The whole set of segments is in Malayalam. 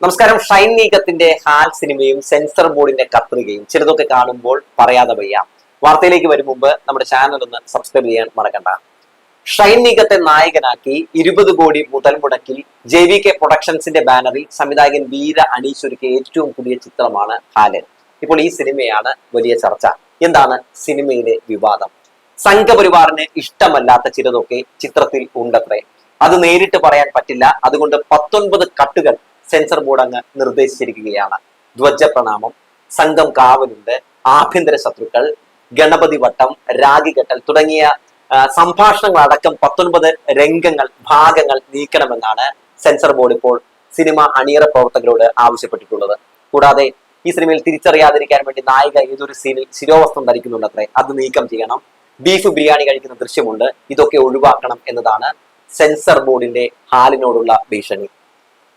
നമസ്കാരം. ഷൈൻ നീക്കത്തിന്റെ ഹാൽ സിനിമയും സെൻസർ ബോർഡിന്റെ കത്രികയും ചിലതൊക്കെ കാണുമ്പോൾ പറയാതെ വയ്യ. വാർത്തയിലേക്ക് വരും മുമ്പ് നമ്മുടെ ചാനൽ ഒന്ന് സബ്സ്ക്രൈബ് ചെയ്യാൻ മറക്കണ്ട. ഷൈൻ നീക്കത്തെ നായകനാക്കി ഇരുപത് കോടി മുതൽ മുടക്കിൽ ജെ വി കെ പ്രൊഡക്ഷൻസിന്റെ ബാനറിൽ സംവിധായകൻ വീര അണീശ്വരിക്ക് ഏറ്റവും പുതിയ ചിത്രമാണ് ഹാലൻ. ഇപ്പോൾ ഈ സിനിമയാണ് വലിയ ചർച്ച. എന്താണ് സിനിമയിലെ വിവാദം? സംഘപരിവാറിന് ഇഷ്ടമല്ലാത്ത ചിലതൊക്കെ ചിത്രത്തിൽ ഉണ്ടത്രേ. അത് നേരിട്ട് പറയാൻ പറ്റില്ല. അതുകൊണ്ട് പത്തൊൻപത് കട്ടുകൾ സെൻസർ ബോർഡ് അങ്ങ് നിർദ്ദേശിച്ചിരിക്കുകയാണ്. ധ്വജ പ്രണാമം സംഘം കാവലുണ്ട് ആഭ്യന്തര ശത്രുക്കൾ ഗണപതി വട്ടം രാഗികെട്ടൽ തുടങ്ങിയ സംഭാഷണങ്ങളടക്കം പത്തൊൻപത് രംഗങ്ങൾ ഭാഗങ്ങൾ നീക്കണമെന്നാണ് സെൻസർ ബോർഡ് ഇപ്പോൾ സിനിമ അണിയറ പ്രവർത്തകരോട് ആവശ്യപ്പെട്ടിട്ടുള്ളത്. കൂടാതെ ഈ സിനിമയിൽ തിരിച്ചറിയാതിരിക്കാൻ വേണ്ടി നായിക ഏതൊരു സീനിൽ ശിരോവസ്ത്രം ധരിക്കുന്നുണ്ടത്രേ അത് നീക്കം ചെയ്യണം. ബീഫ് ബിരിയാണി കഴിക്കുന്ന ദൃശ്യമുണ്ട് ഇതൊക്കെ ഒഴിവാക്കണം എന്നതാണ് സെൻസർ ബോർഡിന്റെ ഹാലിനോടുള്ള ഭീഷണി.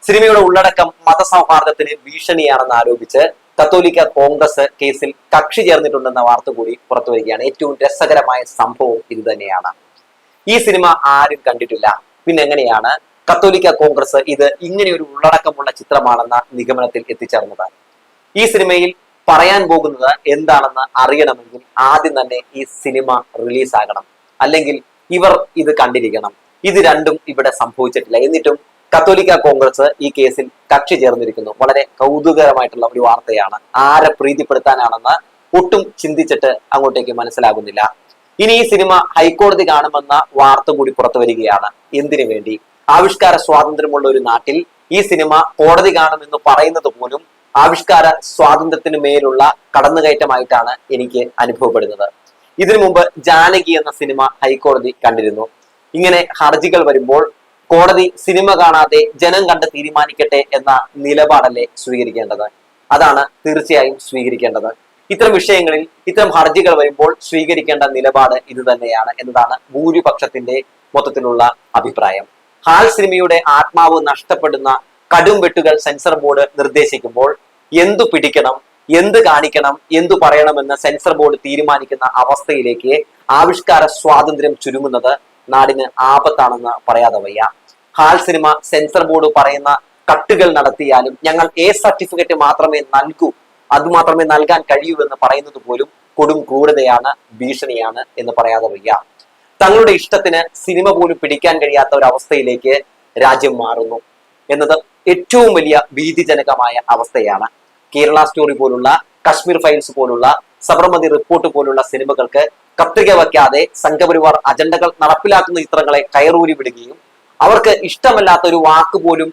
സിനിമയുടെ ഉള്ളടക്കം മതസൗഹാർദ്ദത്തിന് ഭീഷണിയാണെന്ന് ആരോപിച്ച് കത്തോലിക്ക കോൺഗ്രസ് കേസിൽ കക്ഷി ചേർന്നിട്ടുണ്ടെന്ന വാർത്ത കൂടി പുറത്തു വരികയാണ്. ഏറ്റവും രസകരമായ സംഭവം ഇത് തന്നെയാണ്. ഈ സിനിമ ആരും കണ്ടിട്ടില്ല. പിന്നെ എങ്ങനെയാണ് കത്തോലിക്ക കോൺഗ്രസ് ഇത് ഇങ്ങനെ ഒരു ഉള്ളടക്കമുള്ള ചിത്രമാണെന്ന നിഗമനത്തിൽ എത്തിച്ചേർന്നത്? ഈ സിനിമയിൽ പറയാൻ പോകുന്നത് എന്താണെന്ന് അറിയണമെങ്കിൽ ആദ്യം തന്നെ ഈ സിനിമ റിലീസാകണം. അല്ലെങ്കിൽ ഇവർ ഇത് കണ്ടിരിക്കണം. ഇത് രണ്ടും ഇവിടെ സംഭവിച്ചിട്ടില്ല. എന്നിട്ടും കത്തോലിക്ക കോൺഗ്രസ് ഈ കേസിൽ കക്ഷി ചേർന്നിരിക്കുന്നു. വളരെ കൗതുകരമായിട്ടുള്ള ഒരു വാർത്തയാണ്. ആരെ പ്രീതിപ്പെടുത്താനാണെന്ന് ഒട്ടും ചിന്തിച്ചിട്ട് അങ്ങോട്ടേക്ക് മനസ്സിലാകുന്നില്ല. ഇനി ഈ സിനിമ ഹൈക്കോടതി കാണുമെന്ന വാർത്ത കൂടി പുറത്തു വരികയാണ്. എന്തിനു വേണ്ടി? ആവിഷ്കാര സ്വാതന്ത്ര്യമുള്ള ഒരു നാട്ടിൽ ഈ സിനിമ കോടതി കാണുമെന്ന് പറയുന്നത് പോലും ആവിഷ്കാര സ്വാതന്ത്ര്യത്തിന് മേലുള്ള കടന്നുകയറ്റമായിട്ടാണ് എനിക്ക് അനുഭവപ്പെടുന്നത്. ഇതിനു മുമ്പ് ജാനകി എന്ന സിനിമ ഹൈക്കോടതി കണ്ടിരുന്നു. ഇങ്ങനെ ഹർജികൾ വരുമ്പോൾ കോടതി സിനിമ കാണാതെ ജനം കണ്ട് തീരുമാനിക്കട്ടെ എന്ന നിലപാടല്ലേ സ്വീകരിക്കേണ്ടത്? അതാണ് തീർച്ചയായും സ്വീകരിക്കേണ്ടത്. ഇത്തരം വിഷയങ്ങളിൽ ഇത്തരം ഹർജികൾ വരുമ്പോൾ സ്വീകരിക്കേണ്ട നിലപാട് ഇത് തന്നെയാണ് എന്നതാണ് ഭൂരിപക്ഷത്തിന്റെ മൊത്തത്തിലുള്ള അഭിപ്രായം. ഹാൽ സിനിമയുടെ ആത്മാവ് നഷ്ടപ്പെടുന്ന കടും വെട്ടുകൾ സെൻസർ ബോർഡ് നിർദ്ദേശിക്കുമ്പോൾ എന്തു പിടിക്കണം എന്ത് കാണിക്കണം എന്തു പറയണമെന്ന് സെൻസർ ബോർഡ് തീരുമാനിക്കുന്ന അവസ്ഥയിലേക്ക് ആവിഷ്കാര സ്വാതന്ത്ര്യം ചുരുങ്ങുന്നത് നാടിന് ആപത്താണെന്ന് പറയാതെ വയ്യ. ഹാൾ സിനിമ സെൻസർ ബോർഡ് പറയുന്ന കട്ടുകൾ നടത്തിയാലും ഞങ്ങൾ എ സർട്ടിഫിക്കറ്റ് മാത്രമേ നൽകൂ. അത് മാത്രമേ നൽകാൻ കഴിയൂ എന്ന് പറയുന്നത് പോലും കൊടും ക്രൂരതയാണ് ഭീഷണിയാണ് എന്ന് പറയാതെ വയ്യ. തങ്ങളുടെ ഇഷ്ടത്തിന് സിനിമ പോലും പിടിക്കാൻ കഴിയാത്ത ഒരു അവസ്ഥയിലേക്ക് രാജ്യം മാറുന്നു. എന്നത് ഏറ്റവും വലിയ ഭീതിജനകമായ അവസ്ഥയാണ്. കേരള സ്റ്റോറി പോലുള്ള കശ്മീർ ഫയൽസ് പോലുള്ള സബർമതി റിപ്പോർട്ട് പോലുള്ള സിനിമകൾക്ക് കത്രിക വയ്ക്കാതെ സംഘപരിവാർ അജണ്ടകൾ നടപ്പിലാക്കുന്ന ചിത്രങ്ങളെ കയറൂരി വിടുകയും അവർക്ക് ഇഷ്ടമല്ലാത്ത ഒരു വാക്ക് പോലും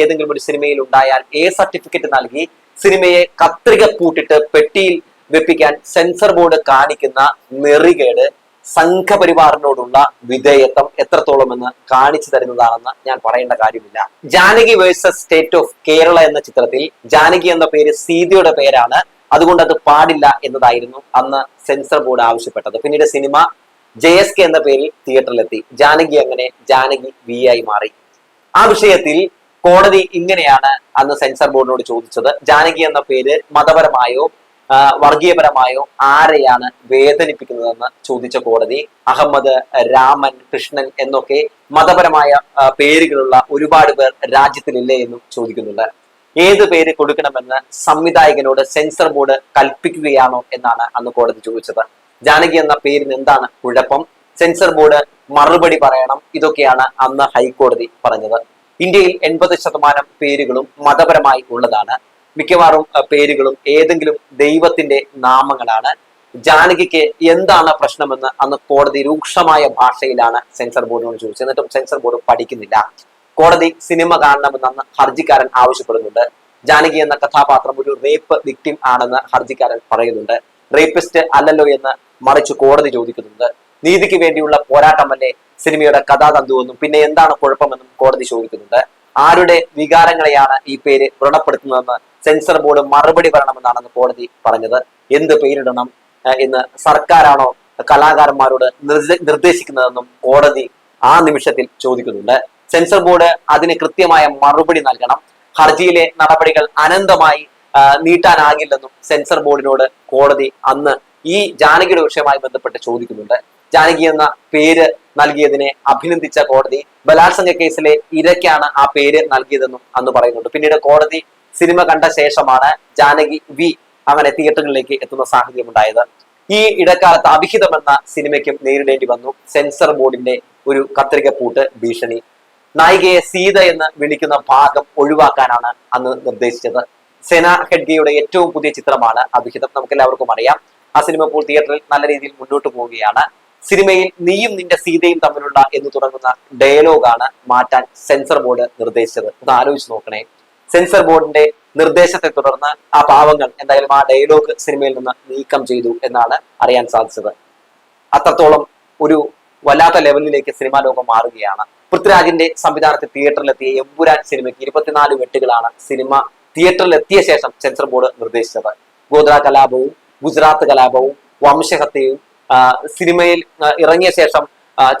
ഏതെങ്കിലും ഒരു സിനിമയിൽ ഉണ്ടായാൽ എ സർട്ടിഫിക്കറ്റ് നൽകി സിനിമയെ കത്രിക പൂട്ടിട്ട് പെട്ടിയിൽ വെപ്പിക്കാൻ സെൻസർ ബോർഡ് കാണിക്കുന്ന നെറികേട് സംഘപരിവാറിനോടുള്ള വിധേയത്വം എത്രത്തോളം എന്ന് കാണിച്ചു തരുന്നതാണെന്ന് ഞാൻ പറയേണ്ട കാര്യമില്ല. Janaki versus state of Kerala എന്ന ചിത്രത്തിൽ ജാനകി എന്ന പേര് സീതയുടെ പേരാണ്. അതുകൊണ്ട് അത് പാടില്ല എന്നതായിരുന്നു അന്ന് സെൻസർ ബോർഡ് ആവശ്യപ്പെട്ടത്. പിന്നീട് സിനിമ ജെ എസ് കെ എന്ന പേരിൽ തിയേറ്ററിലെത്തി ജാനകി അങ്ങനെ ജാനകി വി ആയി മാറി. ആ വിഷയത്തിൽ കോടതി ഇങ്ങനെയാണ് അന്ന് സെൻസർ ബോർഡിനോട് ചോദിച്ചത്. ജാനകി എന്ന പേര് മതപരമായോ വർഗീയപരമായോ ആരെയാണ് വേദനിപ്പിക്കുന്നതെന്ന് ചോദിച്ച കോടതി അഹമ്മദ് രാമൻ കൃഷ്ണൻ എന്നൊക്കെ മതപരമായ പേരുകളുള്ള ഒരുപാട് പേർ രാജ്യത്തിലില്ലേ എന്നും ചോദിക്കുന്നുണ്ട്. ഏത് പേര് കൊടുക്കണമെന്ന് സംവിധായകനോട് സെൻസർ ബോർഡ് കൽപ്പിക്കുകയാണോ എന്നാണ് അന്ന് കോടതി ചോദിച്ചത്. ജാനകി എന്ന പേരിന് എന്താണ് കുഴപ്പം? സെൻസർ ബോർഡ് മറുപടി പറയണം. ഇതൊക്കെയാണ് അന്ന് ഹൈക്കോടതി പറഞ്ഞത്. ഇന്ത്യയിൽ എൺപത് ശതമാനം പേരുകളും മതപരമായി ഉള്ളതാണ്. മിക്കവാറും പേരുകളും ഏതെങ്കിലും ദൈവത്തിന്റെ നാമങ്ങളാണ്. ജാനകിക്ക് എന്താണ് പ്രശ്നമെന്ന് അന്ന് കോടതി രൂക്ഷമായ ഭാഷയിലാണ് സെൻസർ ബോർഡിനോട് ചോദിച്ചത്. എന്നിട്ടും സെൻസർ ബോർഡ് പഠിക്കുന്നില്ല. കോടതി സിനിമ കാണണമെന്ന് അന്ന് ഹർജിക്കാരൻ ആവശ്യപ്പെടുന്നുണ്ട്. ജാനകി എന്ന കഥാപാത്രം ഒരു റേപ്പ് വിക്ടിം ആണെന്ന് ഹർജിക്കാരൻ പറയുന്നുണ്ട്. റേപ്പിസ്റ്റ് അല്ലല്ലോ എന്ന് മറിച്ച് കോടതി ചോദിക്കുന്നുണ്ട്. നീതിക്ക് വേണ്ടിയുള്ള പോരാട്ടമല്ലേ സിനിമയുടെ കഥാതന്തുവെന്നും പിന്നെ എന്താണ് കുഴപ്പമെന്നും കോടതി ചോദിക്കുന്നുണ്ട്. ആരുടെ വികാരങ്ങളെയാണ് ഈ പേര് വ്രണപ്പെടുത്തുന്നതെന്ന് സെൻസർ ബോർഡ് മറുപടി പറയണമെന്നാണെന്ന് കോടതി പറഞ്ഞത്. എന്ത് പേരിടണം എന്ന് സർക്കാരാണോ കലാകാരന്മാരോട് നിർദ്ദേശിക്കുന്നതെന്നും കോടതി ആ നിമിഷത്തിൽ ചോദിക്കുന്നുണ്ട്. സെൻസർ ബോർഡ് അതിന് കൃത്യമായ മറുപടി നൽകണം. ഹർജിയിലെ നടപടികൾ അനന്തമായി നീട്ടാനാകില്ലെന്നും സെൻസർ ബോർഡിനോട് കോടതി അന്ന് ഈ ജാനകിയുടെ വിഷയവുമായി ബന്ധപ്പെട്ട് ചോദിക്കുന്നുണ്ട്. ജാനകി എന്ന പേര് നൽകിയതിനെ അഭിനന്ദിച്ച കോടതി ബലാത്സംഗ കേസിലെ ഇരയ്ക്കാണ് ആ പേര് നൽകിയതെന്നും അന്ന് പറയുന്നുണ്ട്. പിന്നീട് കോടതി സിനിമ കണ്ട ശേഷമാണ് ജാനകി വി അങ്ങനെ തിയേറ്ററുകളിലേക്ക് എത്തുന്ന സാഹചര്യം ഉണ്ടായത് ഈ ഇടക്കാലത്ത് അഭിഹിതമെന്ന സിനിമയ്ക്കും നേരിടേണ്ടി വന്നു. സെൻസർ ബോർഡിന്റെ ഒരു കത്രിക പൂട്ട് ഭീഷണി നായികയെ സീത എന്ന് വിളിക്കുന്ന ഭാഗം ഒഴിവാക്കാനാണ് അന്ന് നിർദ്ദേശിച്ചത്. സെന ഹെഡ്ഗയുടെ ഏറ്റവും പുതിയ ചിത്രമാണ് അഭിഹിതം. നമുക്ക് എല്ലാവർക്കും അറിയാം. ആ സിനിമ ഇപ്പോൾ തിയേറ്ററിൽ നല്ല രീതിയിൽ മുന്നോട്ട് പോവുകയാണ്. സിനിമയിൽ നീയും നിന്റെ സീതയും തമ്മിലുള്ള എന്ന് തുടങ്ങുന്ന ഡയലോഗാണ് മാറ്റാൻ സെൻസർ ബോർഡ് നിർദ്ദേശിച്ചത്. ഒന്ന് ആലോചിച്ച് നോക്കണേ. സെൻസർ ബോർഡിന്റെ നിർദ്ദേശത്തെ തുടർന്ന് ആ പാവങ്ങൾ എന്തായാലും ആ ഡയലോഗ് സിനിമയിൽ നിന്ന് നീക്കം ചെയ്തു എന്നാണ് അറിയാൻ സാധിച്ചത്. അത്രത്തോളം ഒരു വല്ലാത്ത ലെവലിലേക്ക് സിനിമാ ലോകം മാറുകയാണ്. പൃഥ്വിരാജിന്റെ സംവിധാനത്തിൽ തിയേറ്ററിലെത്തിയ എമ്പുരാൻ സിനിമയ്ക്ക് ഇരുപത്തിനാല് വെട്ടുകളാണ് സിനിമ തിയേറ്ററിൽ എത്തിയ ശേഷം സെൻസർ ബോർഡ് നിർദ്ദേശിച്ചത്. ഗോദ്ര കലാപവും ഗുജറാത്ത് കലാപവും വംശഹത്യയും സിനിമയിൽ ഇറങ്ങിയ ശേഷം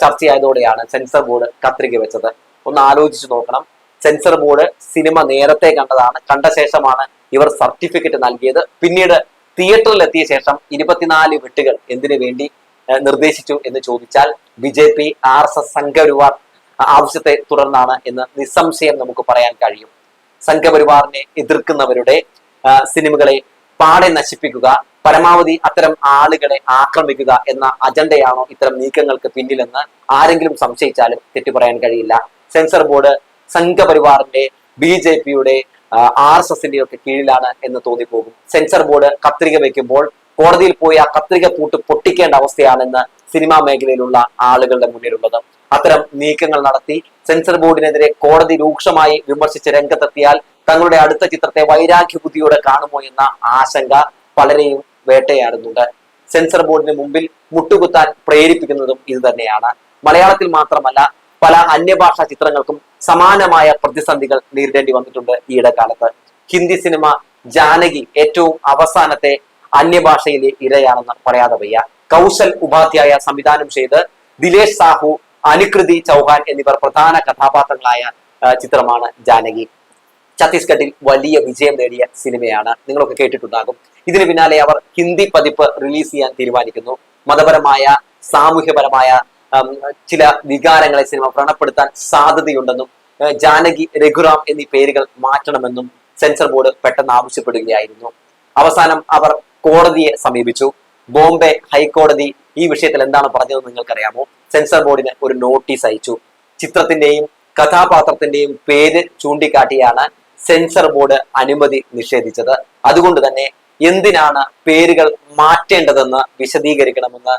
ചർച്ചയായതോടെയാണ് സെൻസർ ബോർഡ് കത്രിക വെച്ചത്. ഒന്ന് ആലോചിച്ചു നോക്കണം. സെൻസർ ബോർഡ് സിനിമ നേരത്തെ കണ്ടതാണ്. കണ്ട ശേഷമാണ് ഇവർ സർട്ടിഫിക്കറ്റ് നൽകിയത്. പിന്നീട് തിയേറ്ററിൽ എത്തിയ ശേഷം ഇരുപത്തിനാല് വെട്ടുകൾ എന്തിനു വേണ്ടി നിർദ്ദേശിച്ചു എന്ന് ചോദിച്ചാൽ B J P R S S Sangh Parivar ആവശ്യത്തെ തുടർന്നാണ് എന്ന് നിസ്സംശയം നമുക്ക് പറയാൻ കഴിയും. സംഘപരിവാറിനെ എതിർക്കുന്നവരുടെ സിനിമകളെ പാടെ നശിപ്പിക്കുക പരമാവധി അത്തരം ആളുകളെ ആക്രമിക്കുക എന്ന അജണ്ടയാണോ ഇത്തരം നീക്കങ്ങൾക്ക് പിന്നിലെന്ന് ആരെങ്കിലും സംശയിച്ചാലും തെറ്റു പറയാൻ കഴിയില്ല. സെൻസർ ബോർഡ് സംഘപരിവാറിന്റെ ബി ജെ പിയുടെ ആർ എസ് എസിന്റെ ഒക്കെ കീഴിലാണ് എന്ന് തോന്നിപ്പോകും. സെൻസർ ബോർഡ് കത്രിക വെക്കുമ്പോൾ കോടതിയിൽ പോയി ആ കത്രിക പൂട്ട് പൊട്ടിക്കേണ്ട അവസ്ഥയാണെന്ന് സിനിമാ മേഖലയിലുള്ള ആളുകളുടെ മുന്നിലുള്ളത്. അത്തരം നീക്കങ്ങൾ നടത്തി സെൻസർ ബോർഡിനെതിരെ കോടതി രൂക്ഷമായി വിമർശിച്ച് രംഗത്തെത്തിയാൽ തങ്ങളുടെ അടുത്ത ചിത്രത്തെ വൈരാഗ്യ ബുദ്ധിയോടെ കാണുമോ എന്ന ആശങ്ക പലരെയും വേട്ടയാടുന്നുണ്ട്. സെൻസർ ബോർഡിന് മുമ്പിൽ മുട്ടുകുത്താൻ പ്രേരിപ്പിക്കുന്നതും ഇത് തന്നെയാണ്. മലയാളത്തിൽ മാത്രമല്ല പല അന്യഭാഷാ ചിത്രങ്ങൾക്കും സമാനമായ പ്രതിസന്ധികൾ നേരിടേണ്ടി വന്നിട്ടുണ്ട് ഈയിടെ കാലത്ത് ഹിന്ദി സിനിമ ജാനകി ഏറ്റവും അവസാനത്തെ അന്യഭാഷയിലെ ഇരയാണെന്ന് പറയാതെ വയ്യ. കൗശൽ ഉപാധ്യായ സംവിധാനം ചെയ്ത് ദിലേഷ് സാഹു അനുകൃതി ചൗഹാൻ എന്നിവർ പ്രധാന കഥാപാത്രങ്ങളായ ചിത്രമാണ് ജാനകി. ഛത്തീസ്ഗഡിൽ വലിയ വിജയം നേടിയ സിനിമയാണ്. നിങ്ങളൊക്കെ കേട്ടിട്ടുണ്ടാകും. ഇതിന് പിന്നാലെ അവർ ഹിന്ദി പതിപ്പ് റിലീസ് ചെയ്യാൻ തീരുമാനിക്കുന്നു. മതപരമായ സാമൂഹ്യപരമായ ചില വികാരങ്ങളെ സിനിമ വ്രണപ്പെടുത്താൻ സാധ്യതയുണ്ടെന്നും ജാനകി രഘുറാം എന്നീ പേരുകൾ മാറ്റണമെന്നും സെൻസർ ബോർഡ് പെട്ടെന്ന് ആവശ്യപ്പെടുകയായിരുന്നു. അവസാനം അവർ കോടതിയെ സമീപിച്ചു. ബോംബെ ഹൈക്കോടതി ഈ വിഷയത്തിൽ എന്താണ് പറഞ്ഞതെന്ന് നിങ്ങൾക്കറിയാമോ? സെൻസർ ബോർഡിന് ഒരു നോട്ടീസ് അയച്ചു. ചിത്രത്തിന്റെയും കഥാപാത്രത്തിന്റെയും പേര് ചൂണ്ടിക്കാട്ടിയാണ് സെൻസർ ബോർഡ് അനുമതി നിഷേധിച്ചത്. അതുകൊണ്ട് തന്നെ എന്തിനാണ് പേരുകൾ മാറ്റേണ്ടതെന്ന് വിശദീകരിക്കണമെന്ന്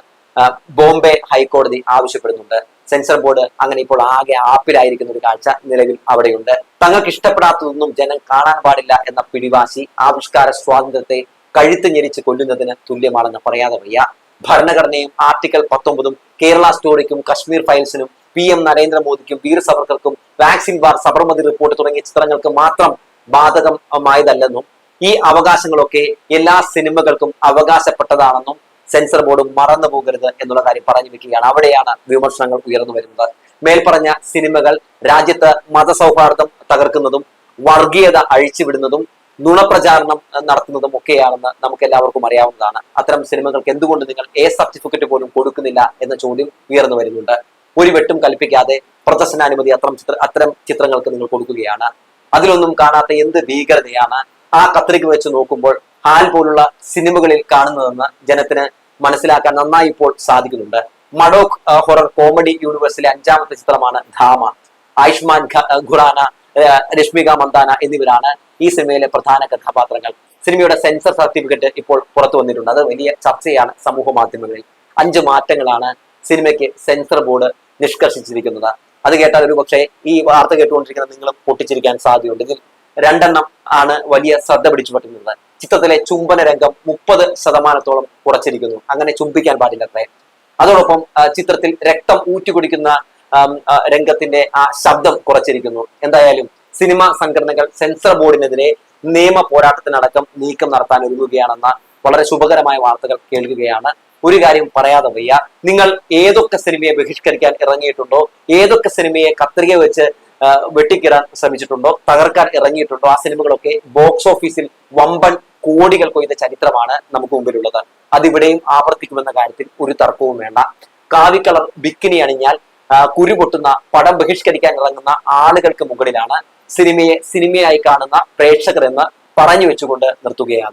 ബോംബെ ഹൈക്കോടതി ആവശ്യപ്പെടുന്നുണ്ട്. സെൻസർ ബോർഡ് അങ്ങനെ ഇപ്പോൾ ആകെ ആപ്പിലായിരിക്കുന്ന ഒരു കാഴ്ച നിലവിൽ അവിടെയുണ്ട്. തങ്ങൾക്ക് ഇഷ്ടപ്പെടാത്തതൊന്നും ജനം കാണാൻ പാടില്ല എന്ന പിടിവാശി ആവിഷ്കാര സ്വാതന്ത്ര്യത്തെ കഴുത്ത് ഞെരിച്ച് കൊല്ലുന്നതിന് തുല്യമാണെന്ന് പറയാതെ വയ്യ. ഭരണഘടനയും ആർട്ടിക്കൽ പത്തൊമ്പതും കേരള സ്റ്റോറിക്കും കശ്മീർ ഫയൽസിനും പി എം നരേന്ദ്രമോദിക്കും വീർ സവർക്കർക്കും വാക്സിൻ ബാർ സബർമതി റിപ്പോർട്ട് തുടങ്ങിയ ചിത്രങ്ങൾക്ക് മാത്രം ബാധകമായതല്ലെന്നും ഈ അവകാശങ്ങളൊക്കെ എല്ലാ സിനിമകൾക്കും അവകാശപ്പെട്ടതാണെന്നും സെൻസർ ബോർഡ് മറന്നു പോകരുത് എന്നുള്ള കാര്യം പറഞ്ഞു വെക്കുകയാണ്. അവിടെയാണ് വിമർശനങ്ങൾ ഉയർന്നു വരുന്നത്. മേൽപ്പറഞ്ഞ സിനിമകൾ രാജ്യത്ത് മതസൗഹാർദ്ദം തകർക്കുന്നതും വർഗീയത അഴിച്ചുവിടുന്നതും നുണപ്രചാരണം നടത്തുന്നതും ഒക്കെയാണെന്ന് നമുക്ക് എല്ലാവർക്കും അറിയാവുന്നതാണ്. അത്തരം സിനിമകൾക്ക് എന്തുകൊണ്ട് നിങ്ങൾ എ സർട്ടിഫിക്കറ്റ് പോലും കൊടുക്കുന്നില്ല എന്ന ചോദ്യം ഉയർന്നു വരുന്നുണ്ട്. ഒരു വെട്ടും കൽപ്പിക്കാതെ പ്രദർശനാനുമതി അത്തരം ചിത്ര അത്തരം ചിത്രങ്ങൾക്ക് നിങ്ങൾ കൊടുക്കുകയാണ്. അതിലൊന്നും കാണാത്ത എന്ത് ഭീകരതയാണ് ആ കത്രിക വെച്ച് നോക്കുമ്പോൾ ഹാൽ പോലുള്ള സിനിമകളിൽ കാണുന്നതെന്ന് ജനത്തിന് മനസ്സിലാക്കാൻ നന്നായി ഇപ്പോൾ സാധിക്കുന്നുണ്ട്. മഡോക് ഹൊറർ കോമഡി യൂണിവേഴ്സിലെ അഞ്ചാമത്തെ ചിത്രമാണ് ധാമ. ആയുഷ്മാൻ ഖുറാന രശ്മിക മന്ദാന എന്നിവരാണ് ഈ സിനിമയിലെ പ്രധാന കഥാപാത്രങ്ങൾ. സിനിമയുടെ സെൻസർ സർട്ടിഫിക്കറ്റ് ഇപ്പോൾ പുറത്തു വന്നിട്ടുണ്ട്. അത് വലിയ ചർച്ചയാണ് സമൂഹ മാധ്യമങ്ങളിൽ. അഞ്ച് മാറ്റങ്ങളാണ് സിനിമയ്ക്ക് സെൻസർ ബോർഡ് നിഷ്കർഷിച്ചിരിക്കുന്നത്. അത് കേട്ടാൽ ഒരു പക്ഷേ ഈ വാർത്ത കേട്ടുകൊണ്ടിരിക്കുന്ന നിങ്ങളും പൊട്ടിച്ചിരിക്കാൻ സാധ്യതയുണ്ട്. ഇതിൽ രണ്ടെണ്ണം ആണ് വലിയ ശ്രദ്ധ പിടിച്ചു പറ്റുന്നത്. ചിത്രത്തിലെ ചുംബന രംഗം മുപ്പത് ശതമാനത്തോളം കുറച്ചിരിക്കുന്നു. അങ്ങനെ ചുംബിക്കാൻ പാടില്ലത്രേ. അതോടൊപ്പം ചിത്രത്തിൽ രക്തം ഊറ്റിക്കുടിക്കുന്ന കുടിക്കുന്ന രംഗത്തിന്റെ ആ ശബ്ദം കുറച്ചിരിക്കുന്നു. എന്തായാലും സിനിമാ സംഘടനകൾ സെൻസർ ബോർഡിനെതിരെ നിയമ പോരാട്ടത്തിനടക്കം നീക്കം നടത്താൻ ഒരുങ്ങുകയാണെന്ന വളരെ ശുഭകരമായ വാർത്തകൾ കേൾക്കുകയാണ്. ഒരു കാര്യം പറയാതെ വയ്യ. നിങ്ങൾ ഏതൊക്കെ സിനിമയെ ബഹിഷ്കരിക്കാൻ ഇറങ്ങിയിട്ടുണ്ടോ ഏതൊക്കെ സിനിമയെ കത്രിക വെച്ച് വെട്ടിക്കിറാൻ ശ്രമിച്ചിട്ടുണ്ടോ തകർക്കാൻ ഇറങ്ങിയിട്ടുണ്ടോ ആ സിനിമകളൊക്കെ ബോക്സ് ഓഫീസിൽ വമ്പൻ കോടികൾ കൊയ്ത ചരിത്രമാണ് നമുക്ക് മുമ്പിലുള്ളത്. അതിവിടെയും ആവർത്തിക്കുമെന്ന കാര്യത്തിൽ ഒരു തർക്കവും വേണ്ട. കാവിക്കളർ ബിക്കിനി അണിഞ്ഞാൽ കുരുപൊട്ടുന്ന കുരു പൊട്ടുന്ന പടം ബഹിഷ്കരിക്കാൻ ഇറങ്ങുന്ന ആളുകൾക്ക് മുകളിലാണ് സിനിമയെ സിനിമയായി കാണുന്ന പ്രേക്ഷകർ എന്ന് പറഞ്ഞു വെച്ചുകൊണ്ട് നിർത്തുകയാണ്.